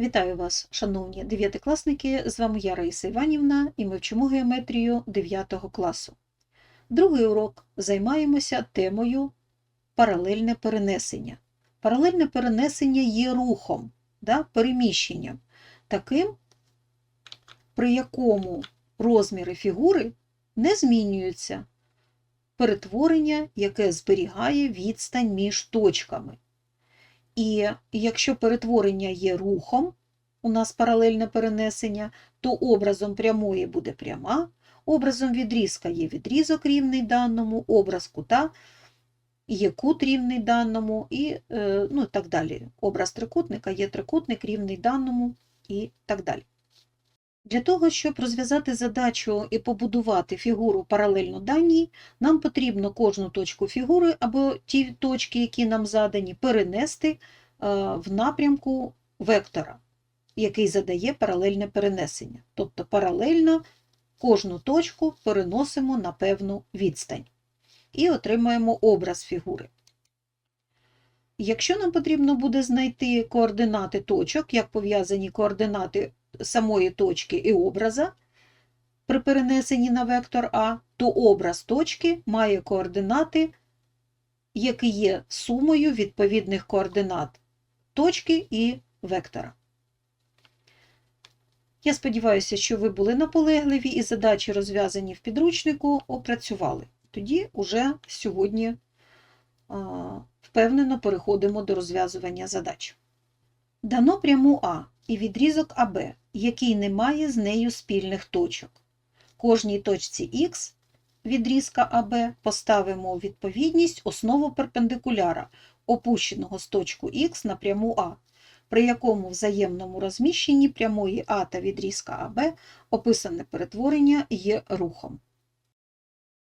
Вітаю вас, шановні дев'ятикласники! З вами я Раїса Іванівна і ми вчимо геометрію 9 класу. Другий урок займаємося темою паралельне перенесення. Паралельне перенесення є рухом, да, переміщенням, таким, при якому розміри фігури не змінюються. Перетворення, яке зберігає відстань між точками. І якщо перетворення є рухом, у нас паралельне перенесення, то образом прямої буде пряма, образом відрізка є відрізок рівний даному, образ кута є кут рівний даному, і е, ну, так далі. Образ трикутника є трикутник рівний даному і так далі. Для того, щоб розв'язати задачу і побудувати фігуру паралельно даній, нам потрібно кожну точку фігури або ті точки, які нам задані, перенести в напрямку вектора, який задає паралельне перенесення. Тобто паралельно кожну точку переносимо на певну відстань і отримаємо образ фігури. Якщо нам потрібно буде знайти координати точок, як пов'язані координати самої точки і образа при перенесенні на вектор А, то образ точки має координати, які є сумою відповідних координат точки і вектора. Я сподіваюся, що ви були наполегливі і задачі, розв'язані в підручнику, опрацювали. Тоді уже сьогодні впевнено переходимо до розв'язування задач. Дано пряму А і відрізок АБ, який не має з нею спільних точок. Кожній точці Х відрізка АБ поставимо у відповідність основу перпендикуляра, опущеного з точку Х на пряму А, при якому взаємному розміщенні прямої А та відрізка АБ описане перетворення є рухом.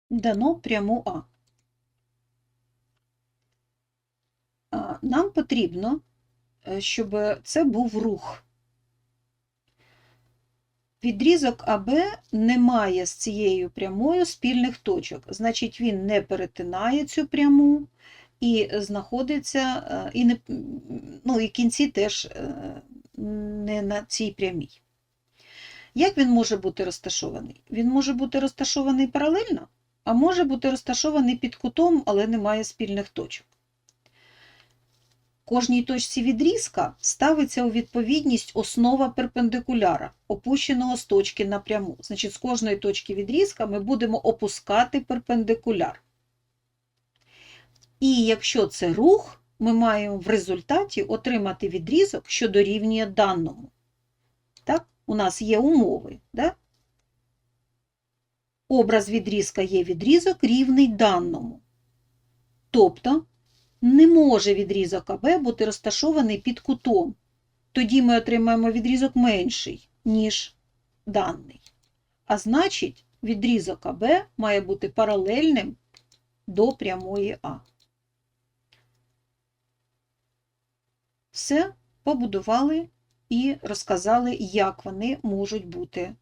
Дано пряму А. Нам потрібно щоб це був рух. Відрізок АБ не має з цією прямою спільних точок, значить, він не перетинає цю пряму і знаходиться, і, не, ну, і кінці теж не на цій прямій. Як він може бути розташований? Він може бути розташований паралельно, а може бути розташований під кутом, але не має спільних точок. Кожній точці відрізка ставиться у відповідність основа перпендикуляра, опущеного з точки напряму. Значить, з кожної точки відрізка ми будемо опускати перпендикуляр. І якщо це рух, ми маємо в результаті отримати відрізок, що дорівнює даному. Так? У нас є умови. Да? Образ відрізка є відрізок рівний даному. Тобто не може відрізок АБ бути розташований під кутом. Тоді ми отримаємо відрізок менший, ніж даний. А значить, відрізок АБ має бути паралельним до прямої А. Все побудували і розказали, як вони можуть бути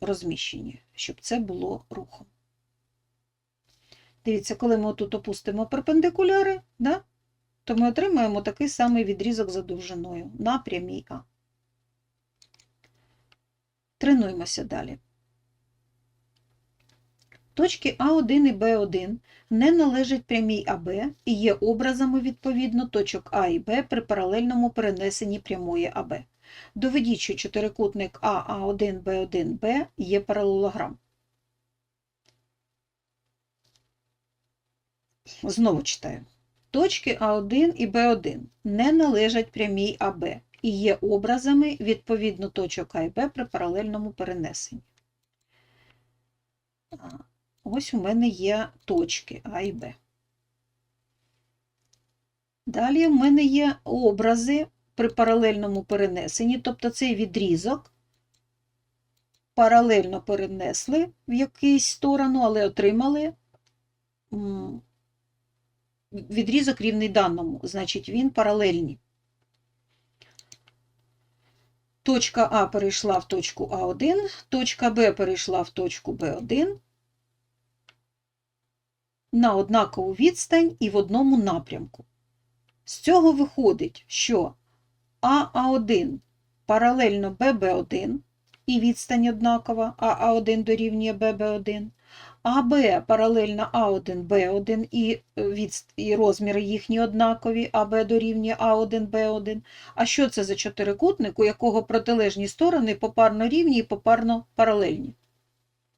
розміщені, щоб це було рухом. Дивіться, коли ми тут опустимо перпендикуляри, да, то ми отримаємо такий самий відрізок за довжиною на прямій А. Тренуємося далі. Точки А1 і Б1 не належать прямій АБ і є образами відповідно точок А і Б при паралельному перенесенні прямої АБ. Доведіть, що чотирикутник АА1, Б1, Б є паралелограм. Знову читаю. Точки А1 і Б1 не належать прямій АБ і є образами відповідно точок А і Б при паралельному перенесенні. Ось у мене є точки А і Б. Далі в мене є образи при паралельному перенесенні, тобто цей відрізок паралельно перенесли в якусь сторону, але отримали відрізок рівний даному, значить він паралельний. Точка А перейшла в точку А1, точка Б перейшла в точку Б1 на однакову відстань і в одному напрямку. З цього виходить, що АА1 паралельно BB1 і відстань однакова, а А1 дорівнює BB1, АБ паралельно А1, Б1 і, е, відст- і розміри їхні однакові, АБ дорівнює А1, Б1. А що це за чотирикутник, у якого протилежні сторони попарно рівні і попарно паралельні?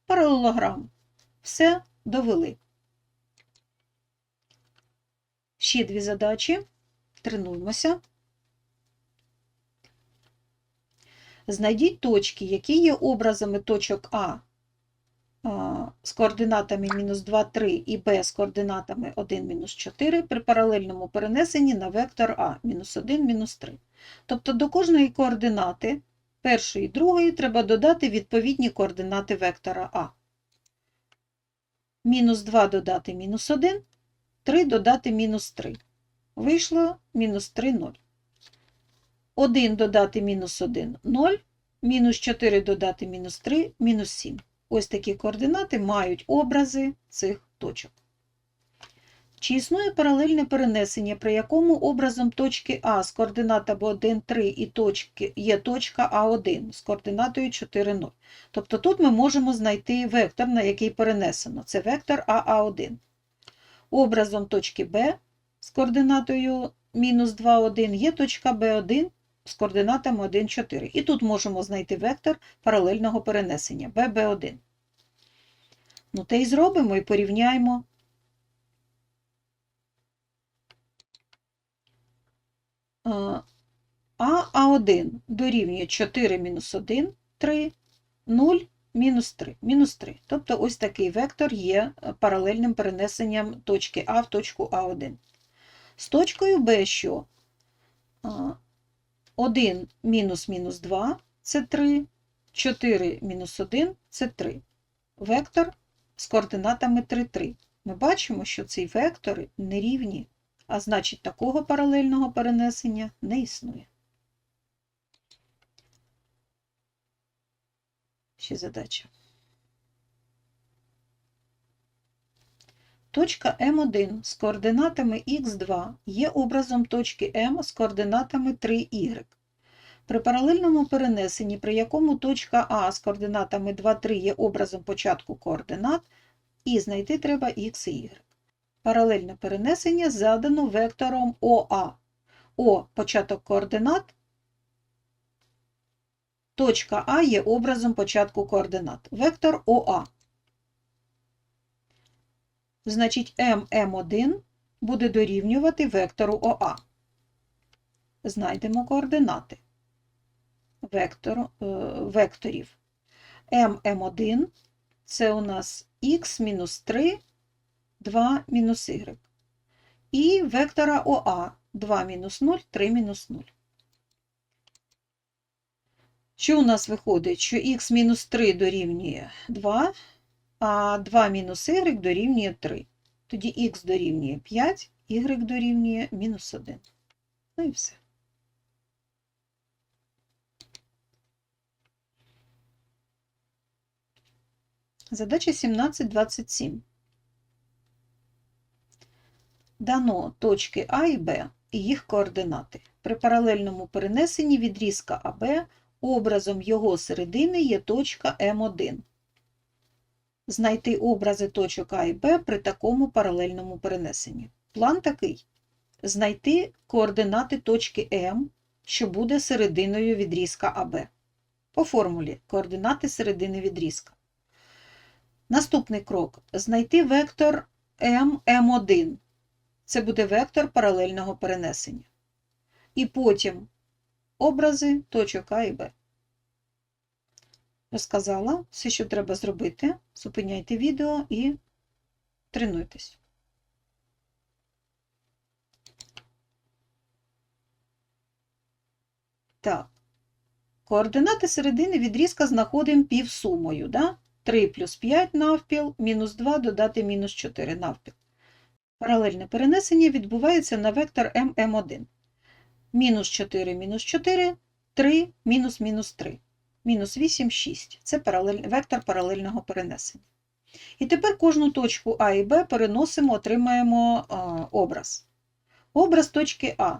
Паралелограм. Все довели. Ще дві задачі. Тренуємося. Знайдіть точки, які є образами точок А з координатами мінус 2, 3 і Б з координатами 1, мінус 4 при паралельному перенесенні на вектор А мінус 1, мінус 3. Тобто до кожної координати першої і другої треба додати відповідні координати вектора А. Мінус 2 додати мінус 1, 3 додати мінус 3. Вийшло мінус 3, 0. 1 додати мінус 1 – 0, мінус 4 додати мінус 3 – мінус 7. Ось такі координати мають образи цих точок. Чи існує паралельне перенесення, при якому образом точки А з координатами 1, 3 і точки є точка А1 з координатою 4, 0. Тобто тут ми можемо знайти вектор, на який перенесено. Це вектор АА1. Образом точки Б з координатою мінус 2, 1 є точка Б1 з координатами 1, 4. І тут можемо знайти вектор паралельного перенесення ББ1. Ну, те й зробимо і порівняємо. А А1 дорівнює 4 мінус 1, 3, 0, мінус 3, мінус 3. Тобто ось такий вектор є паралельним перенесенням точки А в точку А1. З точкою Б що? 1 мінус мінус 2 – це 3, 4 мінус 1 – це 3. Вектор з координатами 3, 3. Ми бачимо, що ці вектори нерівні, а значить такого паралельного перенесення не існує. Ще задача. Точка М1 з координатами х2 є образом точки М з координатами 3y. При паралельному перенесенні, при якому точка А з координатами 2, 3 є образом початку координат, і знайти треба х і y. Паралельне перенесення задано вектором ОА. О початок координат. Точка А є образом початку координат. Вектор ОА. Значить, ММ1 буде дорівнювати вектору ОА. Знайдемо координати вектору, е, векторів. ММ1 це у нас х мінус 3, 2 мінус y. І вектора ОА 2 мінус 0, 3 мінус 0. Що у нас виходить? Що х мінус 3 дорівнює 2, а 2 мінус y дорівнює 3. Тоді х дорівнює 5, y дорівнює мінус 1. Ну і все. Задача 17.27. Дано точки А і Б і їх координати. При паралельному перенесенні відрізка АБ образом його середини є точка М1. Знайти образи точок А і Б при такому паралельному перенесенні. План такий: знайти координати точки М, що буде серединою відрізка АБ. По формулі координати середини відрізка. Наступний крок знайти вектор ММ1. Це буде вектор паралельного перенесення. І потім образи точок А і Б. Розказала все, що треба зробити. Зупиняйте відео і тренуйтесь. Так. Координати середини відрізка знаходимо півсумою. Да? 3 плюс 5 навпіл, мінус 2 додати мінус 4 навпіл. Паралельне перенесення відбувається на вектор ММ1. Мінус 4, мінус 4, 3, мінус мінус 3. Мінус 8, 6. Це паралель... вектор паралельного перенесення. І тепер кожну точку А і Б переносимо, отримаємо а, образ. Образ точки А.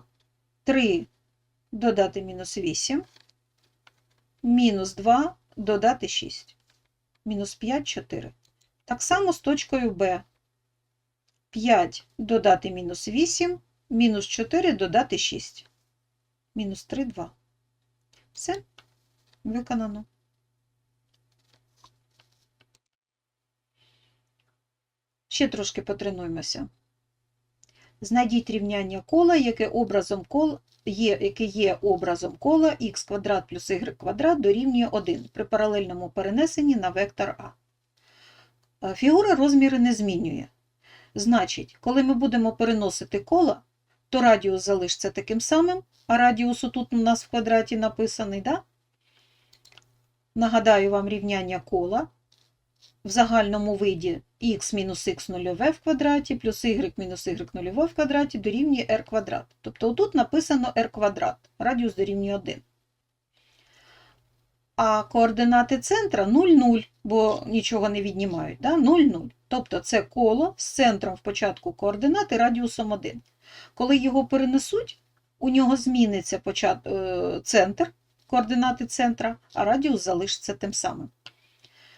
3 додати мінус 8. мінус 2 додати 6. Мінус 5, 4. Так само з точкою Б. 5 додати мінус 8, мінус 4 додати 6. Мінус 3, 2. Все, виконано. Ще трошки потренуємося. Знайдіть рівняння кола, яке образом кол є, яке є образом кола х квадрат плюс y квадрат дорівнює 1 при паралельному перенесенні на вектор А. Е, Фігура розміри не змінює. Значить, коли ми будемо переносити кола, то радіус залишиться таким самим, а радіус тут у нас в квадраті написаний, да? Нагадаю вам рівняння кола в загальному виді х мінус х нульове в квадраті плюс y мінус y нульове в квадраті дорівнює r квадрат. Тобто отут написано r квадрат, радіус дорівнює 1. А координати центра 0, 0, бо нічого не віднімають. Да? 0, 0. Тобто це коло з центром в початку координати радіусом 1. Коли його перенесуть, у нього зміниться е, центр, координати центра, а радіус залишиться тим самим.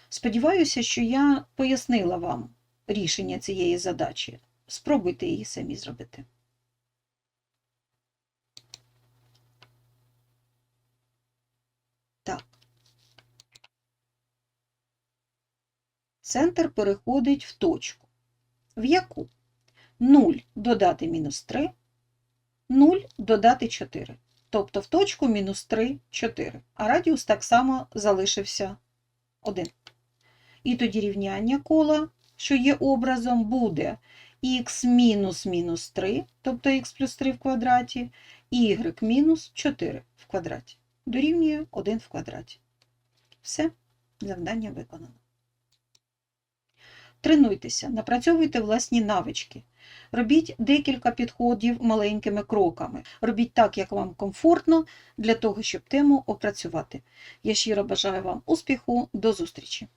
Сподіваюся, що я пояснила вам рішення цієї задачі. Спробуйте її самі зробити. Так. Центр переходить в точку. В яку? 0 додати мінус 3, 0 додати 4. Тобто в точку мінус 3, 4. А радіус так само залишився 1. І тоді рівняння кола, що є образом, буде х мінус мінус 3, тобто х плюс 3 в квадраті, і y мінус 4 в квадраті. Дорівнює 1 в квадраті. Все, завдання виконано. Тренуйтеся, напрацьовуйте власні навички. Робіть декілька підходів маленькими кроками. Робіть так, як вам комфортно, для того, щоб тему опрацювати. Я щиро бажаю вам успіху. До зустрічі!